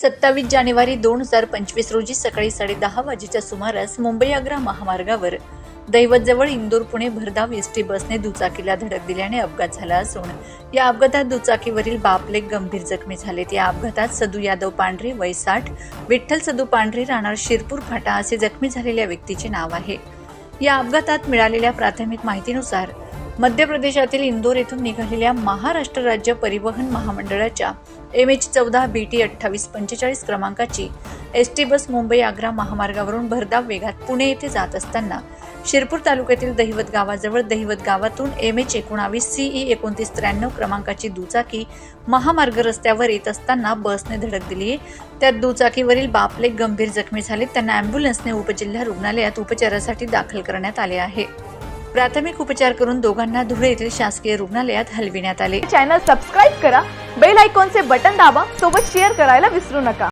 सत्तावीस जानेवारी दोन हजार पंचवीस रोजी सकाळी साडेदहा वाजेच्या सुमारास मुंबई आग्रा महामार्गावर दैवतजवळ इंदोर पुणे भरधाव एस टी बसने दुचाकीला धडक दिल्याने अपघात झाला असून या अपघातात दुचाकीवरील बापलेक गंभीर जखमी झालेत. या अपघातात सदू यादव पांढरे वय साठ विठ्ठल सदू पांढरे राहणार शिरपूर फाटा असे जखमी झालेल्या व्यक्तीचे नाव आहे. या अपघातात मिळालेल्या प्राथमिक माहितीनुसार मध्य प्रदेशातील इंदोर येथून निघालेल्या महाराष्ट्र राज्य परिवहन महामंडळाच्या एम एच चौदा बी टी अठ्ठावीस पंचेचाळीस क्रमांकाची S T bus Mumbai Agra महामार्गावरून भरधाव वेगात पुणे येथे जात असताना शिरपूर तालुक्यातील दहिवत गावाजवळ दहिवत गावातून एम एच एकोणावीस सीई एकोणतीस त्र्याण्णव क्रमांकाची दुचाकी महामार्ग रस्त्यावर येत असताना बसने धडक दिली. त्यात दुचाकीवरील बापले गंभीर जखमी झाले. त्यांना अँब्युलन्सने उपजिल्हा रुग्णालयात उपचारासाठी दाखल करण्यात आले आहे. प्राथमिक उपचार करून दोघांना धुळे येथील शासकीय रुग्णालयात हलविण्यात आले. चॅनल सबस्क्राईब करा. बेल आयकॉनचे बटन दाबा. सोबत शेअर करायला विसरू नका.